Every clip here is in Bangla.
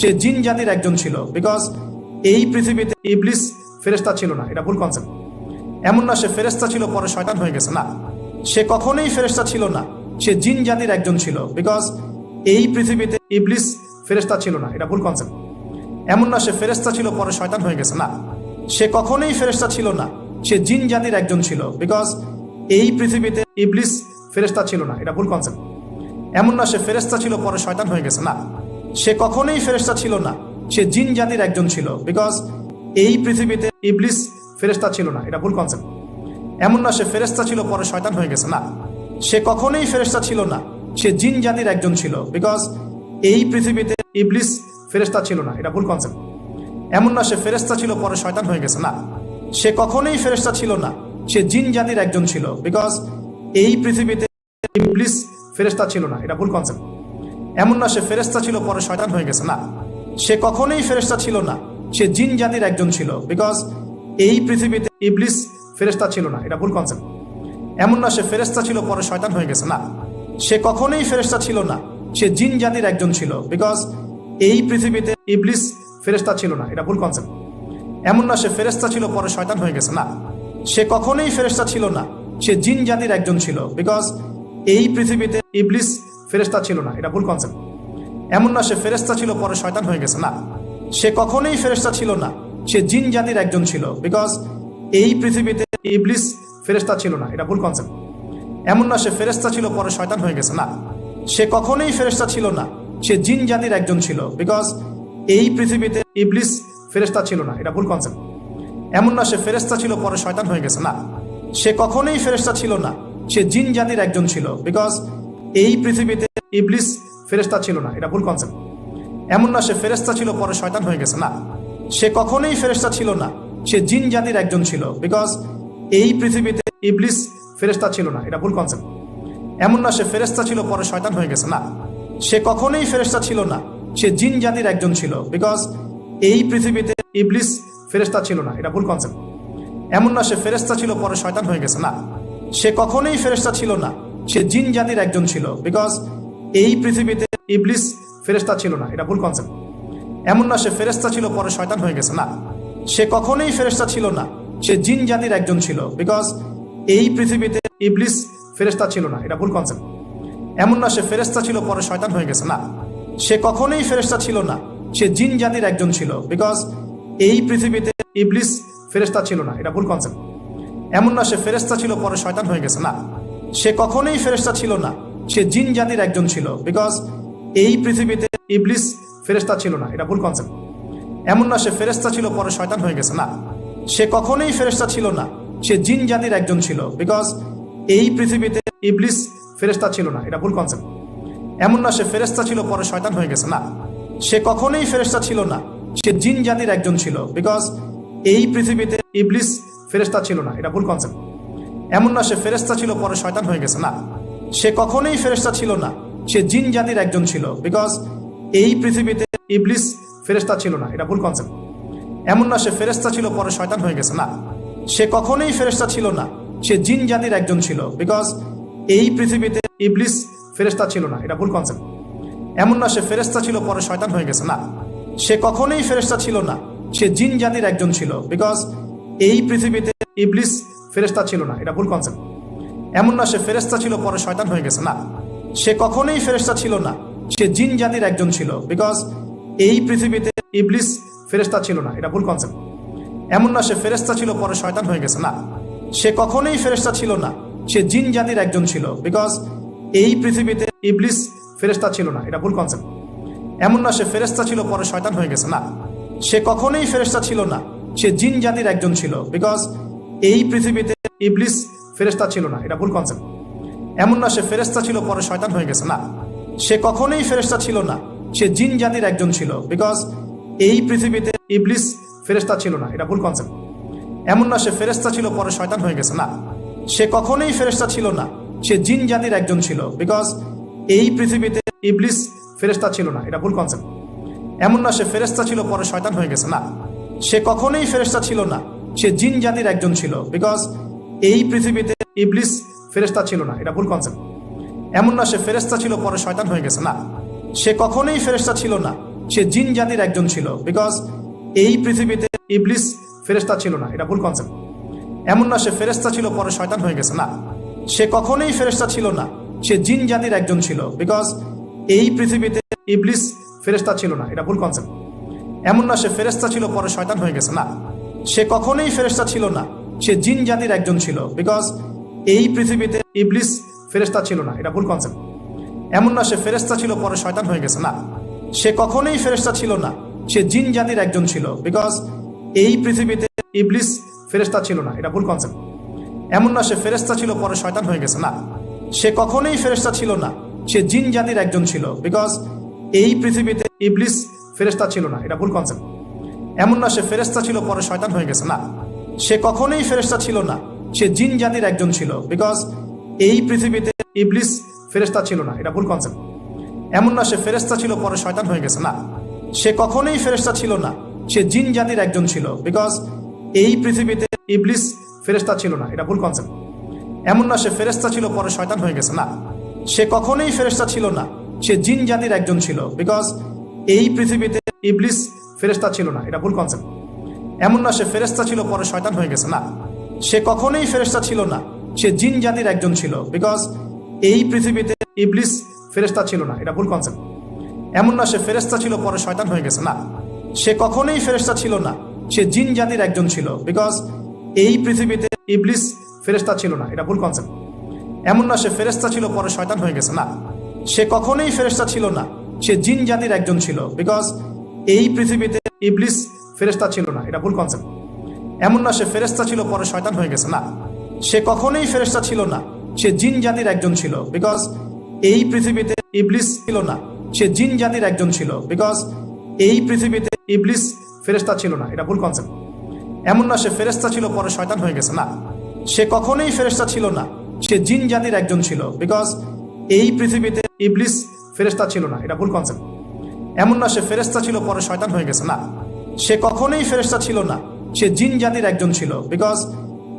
সে জিন জাতির একজন ছিল বিকজ এই পৃথিবীতে ইবলিস ফেরেস্তা ছিল না, এটা ভুল কনসেপ্ট এমন না সে ফেরেস্তা ছিল, পরে শয়তান হয়ে গেছে, না। সে কখনোই ফেরেস্তা ছিল না, সে জিন জাতির একজন ছিল বিকজ এই পৃথিবীতে ইবলিস ফেরেস্তা ছিল না, এটা ভুল কনসেপ্ট এমন না সে ফেরেস্তা ছিল, পরে শয়তান হয়ে গেছে, না। সে কখনোই ফেরেস্তা ছিল না, সে জিন জাতির একজন ছিল বিকজ এই পৃথিবীতে ইবলিস ফেরেস্তা ছিল না, এটা ভুল কনসেপ্ট এমন না সে ফেরেস্তা ছিল, পরে শয়তান হয়ে গেছে, না। সে কখনোই ফেরেস্তা ছিল না। সে জিন জাতির একজন ছিল। বিকজ এই পৃথিবীতে ইবলিস ফেরেস্তা ছিল না। এটা ভুল কনসেপ্ট এমন না সে ফেরেস্তা ছিল, পরে শয়তান হয়ে গেছে। না। সে কখনোই ফেরেস্তা ছিল না। সে জিন জাতির একজন ছিল। বিকজ এই পৃথিবীতে ইবলিস ফেরেস্তা ছিল না। এটা ভুল কনসেপ্ট এমন না সে ফেরেস্তা ছিল, পরে শয়তান হয়ে গেছে। না। সে কখনোই ফেরেস্তা ছিল না। সে জিন জাতির একজন ছিল। বিকজ এই পৃথিবীতে ইবলিস ফেরেস্তা ছিল না। এটা ভুল কনসেপ্ট এমন না সে ফেরেস্তা ছিল, পরে শয়তান হয়ে গেছে। না, সে কখনোই ফেরেস্তা ছিল না। সে জিন জাতির একজন ছিল বিকজ এই পৃথিবীতে ইবলিস ফেরেস্তা ছিল না। এটা ভুল কনসেপ্ট এমন না সে ফেরেস্তা ছিল, পরে শয়তান হয়ে গেছে। না, সে কখনোই ফেরেস্তা ছিল না। সে জিন জাতির একজন ছিল বিকজ এই পৃথিবীতে ইবলিস ফেরেস্তা ছিল না। এটা ভুল কনসেপ্ট এমন না সে ফেরেস্তা ছিল, পরে শয়তান হয়ে গেছে। না, সে কখনোই ফেরেস্তা ছিল না। সে জিন জাতির একজন ছিল বিকজ এই পৃথিবীতে ইবলিস ফেরেস্তা ছিল না, এটা ভুল কনসেপ্ট এমন না সে ফেরেস্তা ছিল, পরে শয়তান হয়ে গেছে, না। সে কখনোই ফেরেস্তা ছিল না, সে জিন জাতির একজন ছিল বিকজ এই পৃথিবীতে ইবলিস ফেরেস্তা ছিল না, এটা ভুল কনসেপ্ট এমন না সে ফেরেস্তা ছিল, পরে শয়তান হয়ে গেছে, না। সে কখনোই ফেরেস্তা ছিল না, সে জিন জাতির একজন ছিল বিকজ এই পৃথিবীতে ইবলিস ফেরেস্তা ছিল না, এটা ভুল কনসেপ্ট এমন না সে ফেরেস্তা ছিল, পরে শয়তান হয়ে গেছে, না। সে কখনোই ফেরেস্তা ছিল না সে জিন জাতির একজন ছিল বিকজ এই পৃথিবীতে ইবলিস ফেরেস্তা ছিল না, এটা ভুল কনসেপ্ট এমন না সে ফেরেস্তা ছিল, পরে শয়তান হয়ে গেছে, না। সে কখনোই ফেরেস্তা ছিল না, সে জিন জাতির একজন ছিল বিকজ এই পৃথিবীতে ইবলিস ফেরেস্তা ছিল না, এটা ভুল কনসেপ্ট এমন না সে ফেরেস্তা ছিল, পরে শয়তান হয়ে গেছে, না। সে কখনোই ফেরেস্তা ছিল না, সে জিন জাতির একজন ছিল বিকজ এই পৃথিবীতে ইবলিস ফেরেস্তা ছিল না, এটা ভুল কনসেপ্ট এমন না সে ফেরেস্তা ছিল, পরে শয়তান হয়ে গেছে, না। সে কখনোই ফেরেস্তা ছিল না। সে জিন জাতির একজন ছিল। বিকজ এই পৃথিবীতে ইবলিস ফেরেস্তা ছিল না। এটা ভুল কনসেপ্ট এমন না সে ফেরেস্তা ছিল, পরে শয়তান হয়ে গেছে। না। সে কখনোই ফেরেস্তা ছিল না। সে জিন জাতির একজন ছিল। বিকজ এই পৃথিবীতে ইবলিস ফেরেস্তা ছিল না। এটা ভুল কনসেপ্ট এমন না সে ফেরেস্তা ছিল, পরে শয়তান হয়ে গেছে। না। সে কখনোই ফেরেস্তা ছিল না। সে জিন জাতির একজন ছিল। বিকজ এই পৃথিবীতে ইবলিস ফেরেস্তা ছিল না। এটা ভুল কনসেপ্ট এমন না সে ফেরেস্তা ছিল পরে শয়তান হয়ে গেছে, না। সে কখনোই ফেরেস্তা ছিল না। সে জিন জাতির একজন ছিল। বিকজ এই পৃথিবীতে ইবলিস ফেরেস্তা ছিল না। এটা ভুল কনসেপ্ট এমন না সে ফেরেস্তা ছিল পরে শয়তান হয়ে গেছে, না। সে কখনোই ফেরেস্তা ছিল না। সে জিন জাতির একজন ছিল। বিকজ এই পৃথিবীতে ইবলিস ফেরেস্তা ছিল না। এটা ভুল কনসেপ্ট এমন না সে ফেরেস্তা ছিল পরে শয়তান হয়ে গেছে, না। সে কখনোই ফেরেস্তা ছিল না। সে জিন জাতির একজন ছিল। বিকজ এই পৃথিবীতে ইবলিস ফেরেস্তা ছিল না, এটা ভুল কনসেপ্ট এমন না সে ফেরেস্তা ছিল, পরে শয়তান হয়ে গেছে, না। সে কখনোই ফেরেস্তা ছিল না, সে জিন জাতির একজন ছিল বিকজ এই পৃথিবীতে ইবলিস ফেরেস্তা ছিল না, এটা ভুল কনসেপ্ট এমন না সে ফেরেস্তা ছিল, পরে শয়তান হয়ে গেছে, না। সে কখনোই ফেরেস্তা ছিল না, সে জিন জাতির একজন ছিল বিকজ এই পৃথিবীতে ইবলিস ফেরেস্তা ছিল না, এটা ভুল কনসেপ্ট এমন না সে ফেরেস্তা ছিল, পরে শয়তান হয়ে গেছে, না। সে কখনোই ফেরেস্তা ছিল না, সে জিন জাতির একজন ছিল বিকজ এই পৃথিবীতে ইবলিস ফেরেস্তা ছিল না, এটা ভুল কনসেপ্ট এমন না সে ফেরেস্তা ছিল, পরে শয়তান হয়ে গেছে, না। সে কখনোই ফেরেস্তা ছিল না, সে জিন জাতির একজন ছিল বিকজ এই পৃথিবীতে ইবলিস ফেরেস্তা ছিল না, এটা ভুল কনসেপ্ট এমন না সে ফেরেস্তা ছিল, পরে শয়তান হয়ে গেছে, না। সে কখনোই ফেরেস্তা ছিল না, সে জিন জাতির একজন ছিল বিকজ এই পৃথিবীতে ইবলিস ফেরেস্তা ছিল না, এটা ভুল কনসেপ্ট এমন না সে ফেরেস্তা ছিল, পরে শয়তান হয়ে গেছে, না। সে কখনোই ফেরেস্তা ছিল না সে জিন জাতির একজন ছিল। বিকজ এই পৃথিবীতে ইবলিস ফেরেস্তা ছিল না। এটা ভুল কনসেপ্ট এমন না সে ফেরেস্তা ছিল, পরে শয়তান হয়ে গেছে। না। সে কখনোই ফেরেস্তা ছিল না। সে জিন জাতির একজন ছিল। বিকজ এই পৃথিবীতে ইবলিস ফেরেস্তা ছিল না। এটা ভুল কনসেপ্ট এমন না সে ফেরেস্তা ছিল, পরে শয়তান হয়ে গেছে। না। সে কখনোই ফেরেস্তা ছিল না। সে জিন জাতির একজন ছিল। বিকজ এই পৃথিবীতে ইবলিস ফেরেস্তা ছিল না। এটা ভুল কনসেপ্ট এমন না সে ফেরেস্তা ছিল, পরে শয়তান হয়ে গেছে। না। সে কখনোই ফেরেস্তা ছিল না। সে জিন জাতির একজন ছিল। বিকজ এই পৃথিবীতে ইবলিস ফেরেস্তা ছিল না। এটা ভুল কনসেপ্ট এমন না সে ফেরেস্তা ছিল, পরে শয়তান হয়ে গেছে। না। সে কখনোই ফেরেস্তা ছিল না। সে জিন জাতির একজন ছিল। বিকজ এই পৃথিবীতে ইবলিস ফেরেস্তা ছিল না। এটা ভুল কনসেপ্ট এমন না সে ফেরেস্তা ছিল, পরে শয়তান হয়ে গেছে। না। সে কখনোই ফেরেস্তা ছিল না। সে জিন জাতির একজন ছিল। বিকজ এই পৃথিবীতে ইবলিস ফেরেস্তা ছিল না। এটা ভুল কনসেপ্ট এমন না সে ফেরেস্তা ছিল, পরে শয়তান হয়ে গেছে, না। সে কখনোই ফেরেস্তা ছিল না। সে জিন জাতির একজন ছিল বিকজ এই পৃথিবীতে ইবলিস ফেরেস্তা ছিল না, এটা ভুল কনসেপ্ট এমন না সে ফেরেস্তা ছিল, পরে শয়তান হয়ে গেছে, না। সে কখনোই ফেরেস্তা ছিল না, সে জিন জাতির একজন ছিল বিকজ এই পৃথিবীতে ইবলিস ফেরেস্তা ছিল না, এটা ভুল কনসেপ্ট এমন না সে ফেরেস্তা ছিল, পরে শয়তান হয়ে গেছে, না। সে কখনোই ফেরেস্তা ছিল না, সে জিন জাতির একজন ছিল বিকজ এই পৃথিবীতে ইবলিস ফেরেস্তা ছিল না, এটা ভুল কনসেপ্ট এমন না সে ফেরেস্তা ছিল, পরে শয়তান হয়ে গেছে, না। সে কখনোই ফেরেস্তা ছিল না, সে জিন জাতির একজন ছিল বিকজ এই পৃথিবীতে ইবলিস ফেরেস্তা ছিল না, এটা ভুল কনসেপ্ট এমন না সে ফেরেস্তা ছিল, পরে শয়তান হয়ে গেছে, না। সে কখনোই ফেরেস্তা ছিল না, সে জিন জাতির একজন ছিল বিকজ এই পৃথিবীতে ইবলিস ফেরেস্তা ছিল না, এটা ভুল কনসেপ্ট এমন না সে ফেরেস্তা ছিল, পরে শয়তান হয়ে গেছে, না। সে কখনোই ফেরেস্তা ছিল না, সে জিন জাতির একজন ছিল বিকজ এই পৃথিবীতে ইবলিস ফেরেস্তা ছিল না, এটা ভুল কনসেপ্ট এমন না সে ফেরেস্তা ছিল, পরে শয়তান হয়ে গেছে, না। সে কখনোই ফেরেস্তা ছিল না, সে জিন জাতির একজন ছিল বিকজ এই পৃথিবীতে ইবলিস ফেরেস্তা ছিল না, এটা ভুল কনসেপ্ট এমন না সে ফেরেস্তা ছিল, পরে শয়তান হয়ে গেছে, না। সে কখনোই ফেরেস্তা ছিল না, সে জিন জাতির একজন ছিল বিকজ এই পৃথিবীতে ইবলিস ফেরেস্তা ছিল না, এটা ভুল কনসেপ্ট এমন না সে ফেরেস্তা ছিল, পরে শয়তান হয়ে গেছে, না। সে কখনোই ফেরেস্তা ছিল না সে জিন জাতির একজন ছিল বিকজ এই পৃথিবীতে ইবলিস ফেরেস্তা ছিল না, এটা ভুল কনসেপ্ট এমন না সে ফেরেস্তা ছিল, পরে শয়তান হয়ে গেছে, না। সে কখনোই ফেরেস্তা ছিল না, সে জিন জাতির একজন ছিল বিকজ এই পৃথিবীতে ইবলিস ছিল না, সে জিন জাতির একজন ছিল বিকজ এই পৃথিবীতে ইবলিস ফেরেস্তা ছিল না, এটা ভুল কনসেপ্ট এমন না সে ফেরেস্তা ছিল, পরে শয়তান হয়ে গেছে, না। সে কখনোই ফেরেস্তা ছিল না, সে জিন জাতির একজন ছিল বিকজ এই পৃথিবীতে ইবলিস ফেরেস্তা ছিল না, এটা ভুল কনসেপ্ট এমন না সে ফেরেস্তা ছিল, পরে শয়তান হয়ে গেছে, না। সে কখনোই ফেরেস্তা ছিল না, সে জিন জাতির একজন ছিল বিকজ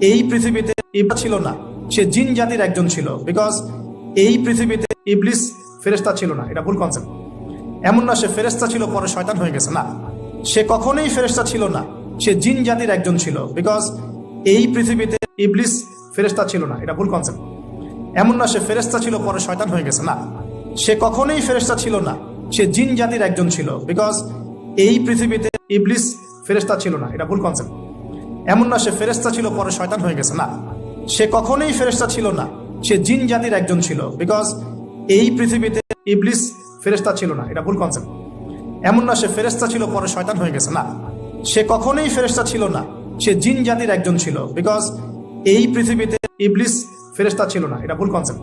এই পৃথিবীতে ইবরা ছিল না, সে জিন জাতির একজন ছিল বিকজ এই পৃথিবীতে ইবলিস ফেরেস্তা ছিল না, এটা ভুল কনসেপ্ট এমন না সে ফেরেস্তা ছিল, পরে শয়তান হয়ে গেছে, না। সে কখনোই ফেরেস্তা ছিল না, সে জিন জাতির একজন ছিল বিকজ এই পৃথিবীতে ইবলিস ফেরেস্তা ছিল না, এটা ভুল কনসেপ্ট এমন না সে ফেরেস্তা ছিল, পরে শয়তান হয়ে গেছে, না। সে কখনোই ফেরেস্তা ছিল না। সে জিন জাতির একজন ছিল। বিকজ এই পৃথিবীতে ইবলিস ফেরেস্তা ছিল না। এটা ভুল কনসেপ্ট এমন না সে ফেরেস্তা ছিল, পরে শয়তান হয়ে গেছে। না। সে কখনোই ফেরেস্তা ছিল না। সে জিন জাতির একজন ছিল। বিকজ এই পৃথিবীতে ইবলিস ফেরেস্তা ছিল না। এটা ভুল কনসেপ্ট এমন না সে ফেরেস্তা ছিল, পরে শয়তান হয়ে গেছে। না। সে কখনোই ফেরেস্তা ছিল না। সে জিন জাতির একজন ছিল। বিকজ এই পৃথিবীতে ইবলিস ফেরেস্তা ছিল না। এটা ভুল কনসেপ্ট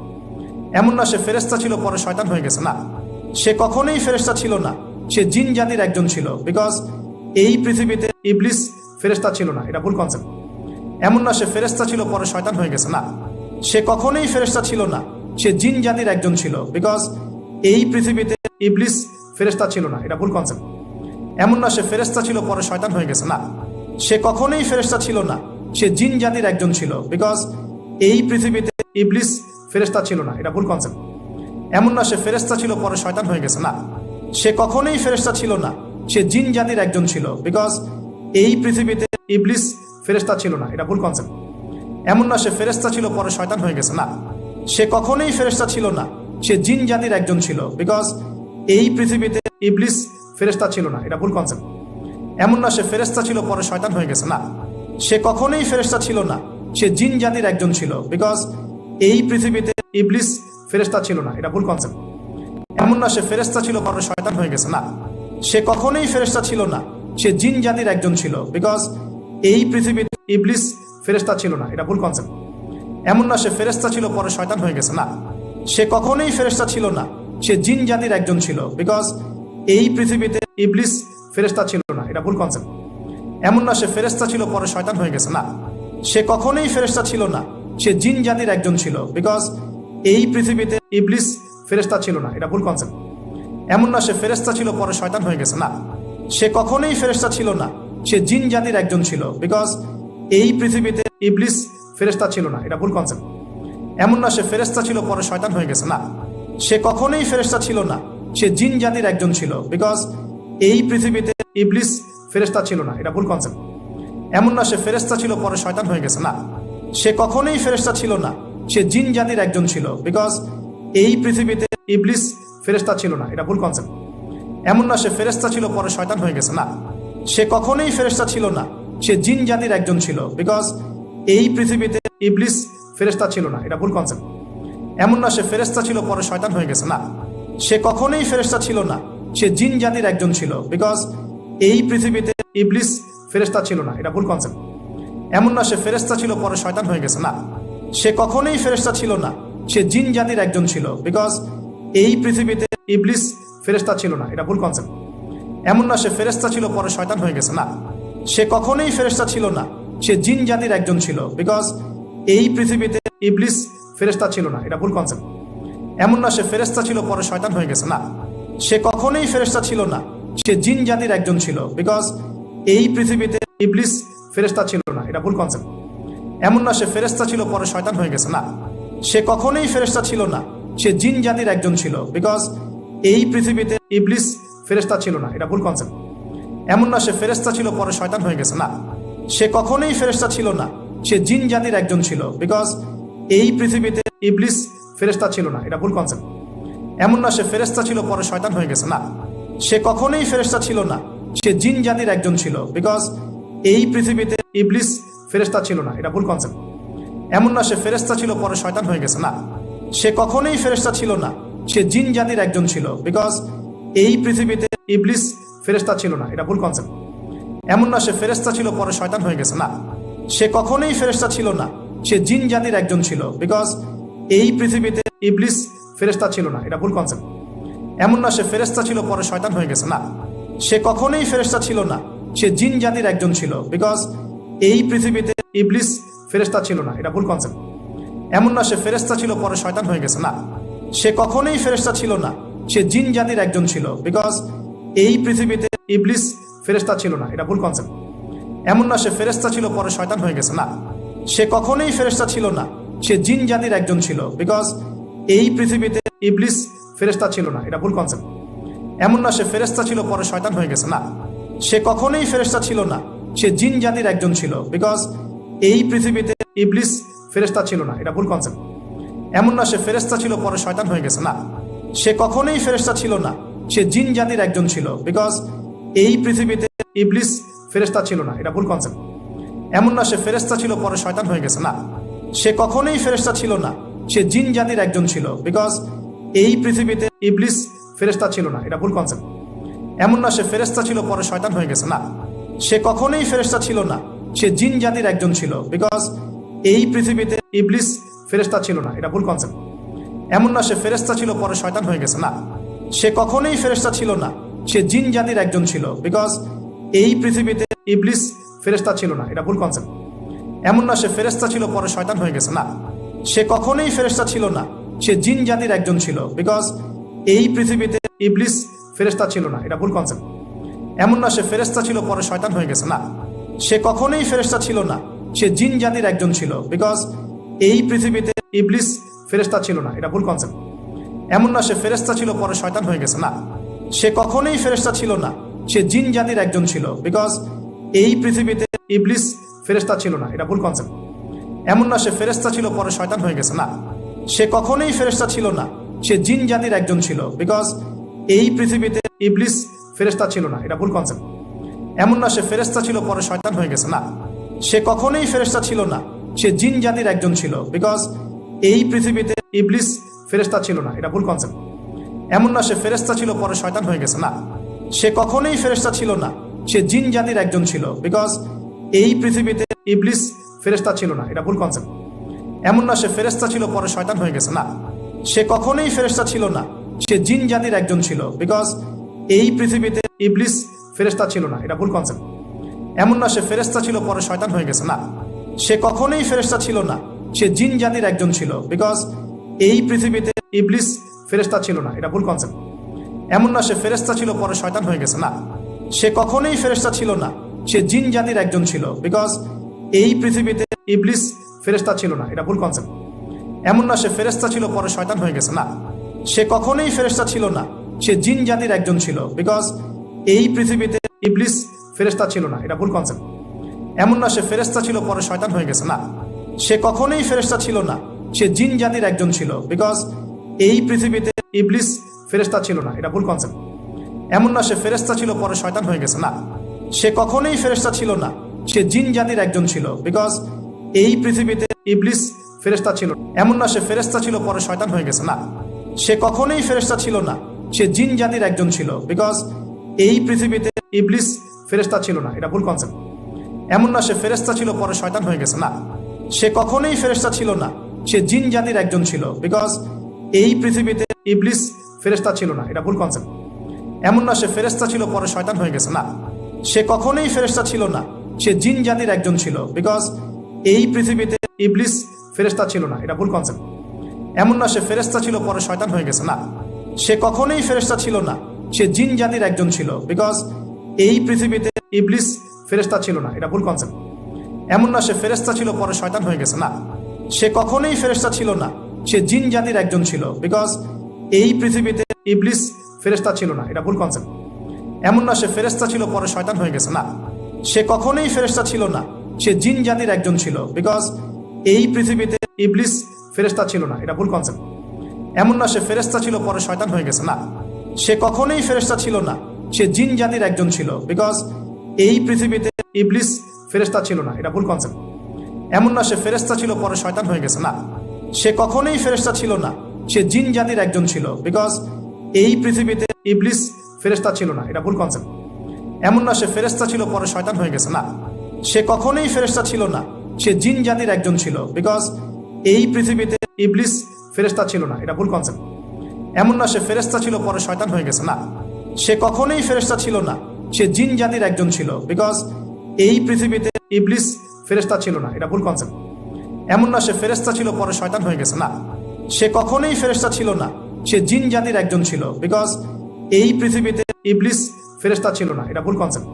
এমন না সে ফেরেস্তা ছিল, পরে শয়তান হয়ে গেছে, না। সে কখনোই ফেরেস্তা ছিল না। সে জিন জাতির একজন ছিল বিকজ এই পৃথিবীতে ইবলিস ফেরেস্তা ছিল না, এটা ভুল কনসেপ্ট এমন না সে ফেরেস্তা ছিল, পরে শয়তান হয়ে গেছে, না। সে কখনোই ফেরেস্তা ছিল না, সে জিন জাতির একজন ছিল বিকজ এই পৃথিবীতে ইবলিস ফেরেস্তা ছিল না, এটা ভুল কনসেপ্ট এমন না সে ফেরেস্তা ছিল, পরে শয়তান হয়ে গেছে, না। সে কখনোই ফেরেস্তা ছিল না, সে জিন জাতির একজন ছিল বিকজ এই পৃথিবীতে ইবলিস ফেরেস্তা ছিল না, এটা ভুল কনসেপ্ট এমন না সে ফেরেস্তা ছিল, পরে শয়তান হয়ে গেছে, না। সে কখনোই ফেরেস্তা ছিল না, সে জিন জাতির একজন ছিল বিকজ এই পৃথিবীতে ইবলিস ফেরেস্তা ছিল না, এটা ভুল কনসেপ্ট এমন না সে ফেরেস্তা ছিল, পরে শয়তান হয়ে গেছে, না। সে কখনোই ফেরেস্তা ছিল না, সে জিন জাতির একজন ছিল বিকজ এই পৃথিবীতে ইবলিস ফেরেস্তা ছিল না, এটা ভুল কনসেপ্ট এমন না সে ফেরেস্তা ছিল, পরে শয়তান হয়ে গেছে, না। সে কখনোই ফেরেস্তা ছিল না, সে জিন জাতির একজন ছিল বিকজ এই পৃথিবীতে ইবলিস ফেরেস্তা ছিল না, এটা ভুল কনসেপ্ট এমন না সে ফেরেস্তা ছিল পরে শয়তান হয়ে গেছে, না। সে কখনোই ফেরেস্তা ছিল না, সে জিন জাতির একজন ছিল বিকজ এই পৃথিবীতে ইবলিস ফেরেস্তা ছিল না, এটা ভুল কনসেপ্ট এমন না সে ফেরেস্তা ছিল পরে শয়তান হয়ে গেছে, না। সে কখনোই ফেরেস্তা ছিল না, সে জিন জাতির একজন ছিল বিকজ এই পৃথিবীতে ইবলিস ফেরেস্তা ছিল না, এটা ভুল কনসেপ্ট এমন না সে ফেরেস্তা ছিল পরে শয়তান হয়ে গেছে, না। সে কখনোই ফেরেস্তা ছিল না সে জিন জাতির একজন ছিল বিকজ এই পৃথিবীতে ইবলিস ফেরেস্তা ছিল না, এটা ভুল কনসেপ্ট এমন না সে ফেরেস্তা ছিল, পরে শয়তান হয়ে গেছে, না। সে কখনোই ফেরেস্তা ছিল না, সে জিন জাতির একজন ছিল বিকজ এই পৃথিবীতে ইবলিস ফেরেস্তা ছিল না, এটা ভুল কনসেপ্ট এমন না সে ফেরেস্তা ছিল, পরে শয়তান হয়ে গেছে, না। সে কখনোই ফেরেস্তা ছিল না, সে জিন জাতির একজন ছিল বিকজ এই পৃথিবীতে ইবলিস ফেরেস্তা ছিল না, এটা ভুল কনসেপ্ট এমন না সে ফেরেস্তা ছিল, পরে শয়তান হয়ে গেছে, না। সে কখনোই ফেরেস্তা ছিল না। সে জিন জাতির একজন ছিল বিকজ এই পৃথিবীতে ইবলিস ফেরেস্তা ছিল না। এটা ভুল কনসেপ্ট এমন না সে ফেরেস্তা ছিল, পরে শয়তান হয়ে গেছে। না। সে কখনোই ফেরেস্তা ছিল না। সে জিন জাতির একজন ছিল বিকজ এই পৃথিবীতে ইবলিস ফেরেস্তা ছিল না। এটা ভুল কনসেপ্ট এমন না সে ফেরেস্তা ছিল, পরে শয়তান হয়ে গেছে। না। সে কখনোই ফেরেস্তা ছিল না। সে জিন জাতির একজন ছিল বিকজ এই পৃথিবীতে ইবলিস ফেরেস্তা ছিল না। এটা ভুল কনসেপ্ট এমন না সে ফেরেস্তা ছিল, পরে শয়তান হয়ে গেছে, না। সে কখনোই ফেরেস্তা ছিল না। সে জিন জাতির একজন ছিল বিকজ এই পৃথিবীতে ইবলিস ফেরেস্তা ছিল না। এটা ভুল কনসেপ্ট এমন না সে ফেরেস্তা ছিল, পরে শয়তান হয়ে গেছে, না। সে কখনোই ফেরেস্তা ছিল না। সে জিন জাতির একজন ছিল বিকজ এই পৃথিবীতে ইবলিস ফেরেস্তা ছিল না। এটা ভুল কনসেপ্ট এমন না সে ফেরেস্তা ছিল, পরে শয়তান হয়ে গেছে, না। সে কখনোই ফেরেস্তা ছিল না। সে জিন জাতির একজন ছিল বিকজ এই পৃথিবীতে ইবলিস ফেরেস্তা ছিল না, এটা ভুল কনসেপ্ট এমন না সে ফেরেস্তা ছিল, পরে শয়তান হয়ে গেছে না। সে কখনোই ফেরেস্তা ছিল না, সে জিন জাতির একজন ছিল বিকজ এই পৃথিবীতে ইবলিস ফেরেস্তা ছিল না, এটা ভুল কনসেপ্ট এমন না সে ফেরেস্তা ছিল, পরে শয়তান হয়ে গেছে না। সে কখনোই ফেরেস্তা ছিল না, সে জিন জাতির একজন ছিল বিকজ এই পৃথিবীতে ইবলিস ফেরেস্তা ছিল না, এটা ভুল কনসেপ্ট এমন না সে ফেরেস্তা ছিল, পরে শয়তান হয়ে গেছে না। সে কখনোই ফেরেস্তা ছিল না, সে জিন জাতির একজন ছিল বিকজ এই পৃথিবীতে ইবলিস ফেরেস্তা ছিল না, এটা ভুল কনসেপ্ট এমন না সে ফেরেস্তা ছিল, পরে শয়তান হয়ে গেছে, না। সে কখনোই ফেরেস্তা ছিল না, সে জিন জাতির একজন ছিল বিকজ এই পৃথিবীতে ইবলিস ফেরেস্তা ছিল না, এটা ভুল কনসেপ্ট এমন না সে ফেরেস্তা ছিল, পরে শয়তান হয়ে গেছে, না। সে কখনোই ফেরেস্তা ছিল না, সে জিন জাতির একজন ছিল বিকজ এই পৃথিবীতে ইবলিস ফেরেস্তা ছিল না, এটা ভুল কনসেপ্ট এমন না সে ফেরেস্তা ছিল, পরে শয়তান হয়ে গেছে, না। সে কখনোই ফেরেস্তা ছিল না সে জিন জাতির একজন ছিল বিকজ এই পৃথিবীতে ইবলিস ফেরেস্তা ছিল না, এটা ভুল কনসেপ্ট এমন না সে ফেরেস্তা ছিল, পরে শয়তান হয়ে গেছে, না। সে কখনোই ফেরেস্তা ছিল না, সে জিন জাতির একজন ছিল বিকজ এই পৃথিবীতে ইবলিস ফেরেস্তা ছিল না, এটা ভুল কনসেপ্ট এমন না সে ফেরেস্তা ছিল, পরে শয়তান হয়ে গেছে, না। সে কখনোই ফেরেস্তা ছিল না, সে জিন জাতির একজন ছিল বিকজ এই পৃথিবীতে ইবলিস ফেরেস্তা ছিল না, এটা ভুল কনসেপ্ট এমন না সে ফেরেস্তা ছিল, পরে শয়তান হয়ে গেছে, না। সে কখনোই ফেরেস্তা ছিল না। সে জিন জাতির একজন ছিল। বিকজ এই পৃথিবীতে ইবলিস ফেরেস্তা ছিল না। এটা ভুল কনসেপ্ট এমন না সে ফেরেস্তা ছিল, পরে শয়তান হয়ে গেছে। না। সে কখনোই ফেরেস্তা ছিল না। সে জিন জাতির একজন ছিল। বিকজ এই পৃথিবীতে ইবলিস ফেরেস্তা ছিল না। এটা ভুল কনসেপ্ট এমন না সে ফেরেস্তা ছিল, পরে শয়তান হয়ে গেছে। না। সে কখনোই ফেরেস্তা ছিল না। সে জিন জাতির একজন ছিল। বিকজ এই পৃথিবীতে ইবলিস ফেরেস্তা ছিল না। এটা ভুল কনসেপ্ট এমন না সে ফেরেস্তা ছিল পরে শয়তান হয়ে গেছে, না। সে কখনোই ফেরেস্তা ছিল না। সে জিন জাতির একজন ছিল। বিকজ এই পৃথিবীতে ইবলিস ফেরেস্তা ছিল না। এটা ভুল কনসেপ্ট এমন না সে ফেরেস্তা ছিল পরে শয়তান হয়ে গেছে, না। সে কখনোই ফেরেস্তা ছিল না। সে জিন জাতির একজন ছিল। বিকজ এই পৃথিবীতে ইবলিস ফেরেস্তা ছিল না। এটা ভুল কনসেপ্ট এমন না সে ফেরেস্তা ছিল পরে শয়তান হয়ে গেছে, না। সে কখনোই ফেরেস্তা ছিল না। সে জিন জাতির একজন ছিল। বিকজ এই পৃথিবীতে ইবলিস ফেরেস্তা ছিল না, এটা ভুল কনসেপ্ট এমন না সে ফেরেস্তা ছিল, পরে শয়তান হয়ে গেছে, না। সে কখনোই ফেরেস্তা ছিল না, সে জিন জাতির একজন ছিল বিকজ এই পৃথিবীতে ইবলিস ফেরেস্তা ছিল না, এটা ভুল কনসেপ্ট এমন না সে ফেরেস্তা ছিল, পরে শয়তান হয়ে গেছে, না। সে কখনোই ফেরেস্তা ছিল না, সে জিন জাতির একজন ছিল বিকজ এই পৃথিবীতে ইবলিস ফেরেস্তা ছিল না, এটা ভুল কনসেপ্ট এমন না সে ফেরেস্তা ছিল, পরে শয়তান হয়ে গেছে, না। সে কখনোই ফেরেস্তা ছিল না, সে জিন জাতির একজন ছিল বিকজ এই পৃথিবীতে ইবলিস ফেরেস্তা ছিল না, এটা ভুল কনসেপ্ট এমন না সে ফেরেস্তা ছিল, পরে শয়তান হয়ে গেছে, না। সে কখনোই ফেরেস্তা ছিল না, সে জিন জাতির একজন ছিল বিকজ এই পৃথিবীতে ইবলিস ফেরেস্তা ছিল না, এটা ভুল কনসেপ্ট এমন না সে ফেরেস্তা ছিল, পরে শয়তান হয়ে গেছে, না। সে কখনোই ফেরেস্তা ছিল না, সে জিন জাতির একজন ছিল বিকজ এই পৃথিবীতে ইবলিস ফেরেস্তা ছিল না, এটা ভুল কনসেপ্ট এমন না সে ফেরেস্তা ছিল, পরে শয়তান হয়ে গেছে, না। সে কখনোই ফেরেস্তা ছিল না সে জিন জাতির একজন ছিল বিকজ এই পৃথিবীতে ইবলিস ফেরেস্তা ছিল না, এটা ভুল কনসেপ্ট এমন না সে ফেরেস্তা ছিল, পরে শয়তান হয়ে গেছে, না। সে কখনোই ফেরেস্তা ছিল না, সে জিন জাতির একজন ছিল বিকজ এই পৃথিবীতে ইবলিস ফেরেস্তা ছিল না, এটা ভুল কনসেপ্ট এমন না সে ফেরেস্তা ছিল, পরে শয়তান হয়ে গেছে, না। সে কখনোই ফেরেস্তা ছিল না, সে জিন জাতির একজন ছিল বিকজ এই পৃথিবীতে ইবলিস ফেরেস্তা ছিল না, এটা ভুল কনসেপ্ট এমন না সে ফেরেস্তা ছিল, পরে শয়তান হয়ে গেছে, না। সে কখনোই ফেরেস্তা ছিল না। সে জিন জাতির একজন ছিল। বিকজ এই পৃথিবীতে ইবলিস ফেরেস্তা ছিল না। এটা ভুল কনসেপ্ট এমন না সে ফেরেস্তা ছিল, পরে শয়তান হয়ে গেছে। না। সে কখনোই ফেরেস্তা ছিল না। সে জিন জাতির একজন ছিল। বিকজ এই পৃথিবীতে ইবলিস ফেরেস্তা ছিল না। এটা ভুল কনসেপ্ট এমন না সে ফেরেস্তা ছিল, পরে শয়তান হয়ে গেছে। না। সে কখনোই ফেরেস্তা ছিল না। সে জিন জাতির একজন ছিল। বিকজ এই পৃথিবীতে ইবলিস ফেরেস্তা ছিল। এমন না সে ফেরেস্তা ছিল, পরে শয়তান হয়ে গেছে। না। সে কখনোই ফেরেস্তা ছিল না। সে জিন জাতির একজন ছিল। বিকজ এই পৃথিবীতে ইবলিস ফেরেস্তা ছিল না। এটা ভুল কনসেপ্ট এমন না সে ফেরেস্তা ছিল, পরে শয়তান হয়ে গেছে। না। সে কখনোই ফেরেস্তা ছিল না। সে জিন জাতির একজন ছিল। বিকজ এই পৃথিবীতে ইবলিস ফেরেস্তা ছিল না। এটা ভুল কনসেপ্ট এমন না সে ফেরেস্তা ছিল, পরে শয়তান হয়ে গেছে। না। সে কখনোই ফেরেস্তা ছিল না। সে জিন জাতির একজন ছিল। বিকজ এই পৃথিবীতে ইবলিস ফেরেস্তা ছিল না। এটা ভুল কনসেপ্ট এমন না সে ফেরেস্তা ছিল, পরে শয়তান হয়ে গেছে, না। সে কখনোই ফেরেস্তা ছিল না। সে জিন জাতির একজন ছিল বিকজ এই পৃথিবীতে ইবলিস ফেরেস্তা ছিল না। এটা ভুল কনসেপ্ট এমন না সে ফেরেস্তা ছিল, পরে শয়তান হয়ে গেছে, না। সে কখনোই ফেরেস্তা ছিল না। সে জিন জাতির একজন ছিল বিকজ এই পৃথিবীতে ইবলিস ফেরেস্তা ছিল না। এটা ভুল কনসেপ্ট এমন না সে ফেরেস্তা ছিল, পরে শয়তান হয়ে গেছে, না। সে কখনোই ফেরেস্তা ছিল না। সে জিন জাতির একজন ছিল বিকজ এই পৃথিবীতে ইবলিস ফেরেস্তা ছিল না, এটা ভুল কনসেপ্ট এমন না সে ফেরেস্তা ছিল, পরে শয়তান হয়ে গেছে, না। সে কখনোই ফেরেস্তা ছিল না, সে জিন জাতির একজন ছিল বিকজ এই পৃথিবীতে ইবলিস ফেরেস্তা ছিল না, এটা ভুল কনসেপ্ট এমন না সে ফেরেস্তা ছিল, পরে শয়তান হয়ে গেছে, না। সে কখনোই ফেরেস্তা ছিল না, সে জিন জাতির একজন ছিল বিকজ এই পৃথিবীতে ইবলিস ফেরেস্তা ছিল না, এটা ভুল কনসেপ্ট এমন না সে ফেরেস্তা ছিল, পরে শয়তান হয়ে গেছে, না। সে কখনোই ফেরেস্তা ছিল না, সে জিন জাতির একজন ছিল বিকজ এই পৃথিবীতে ইবলিস ফেরেস্তা ছিল না, এটা ভুল কনসেপ্ট এমন না সে ফেরেস্তা ছিল পরে শয়তান হয়ে গেছে, না। সে কখনোই ফেরেস্তা ছিল না, সে জিন জাতির একজন ছিল বিকজ এই পৃথিবীতে ইবলিস ফেরেস্তা ছিল না, এটা ভুল কনসেপ্ট এমন না সে ফেরেস্তা ছিল পরে শয়তান হয়ে গেছে, না। সে কখনোই ফেরেস্তা ছিল না, সে জিন জাতির একজন ছিল বিকজ এই পৃথিবীতে ইবলিস ফেরেস্তা ছিল না, এটা ভুল কনসেপ্ট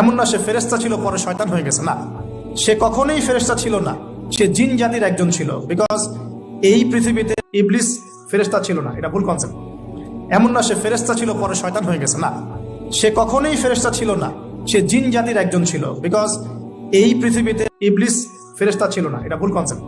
এমন না সে ফেরেস্তা ছিল পরে শয়তান হয়ে গেছে, না। সে কখনোই ফেরেস্তা ছিল না সে জিন জাতির একজন ছিল বিকজ এই পৃথিবীতে ইবলিস ফেরেস্তা ছিল না, এটা ভুল কনসেপ্ট এমন না সে ফেরেস্তা ছিল, পরে শয়তান হয়ে গেছে, না। সে কখনোই ফেরেস্তা ছিল না, সে জিন জাতির একজন ছিল বিকজ এই পৃথিবীতে ইবলিস ফেরেস্তা ছিল না, এটা ভুল কনসেপ্ট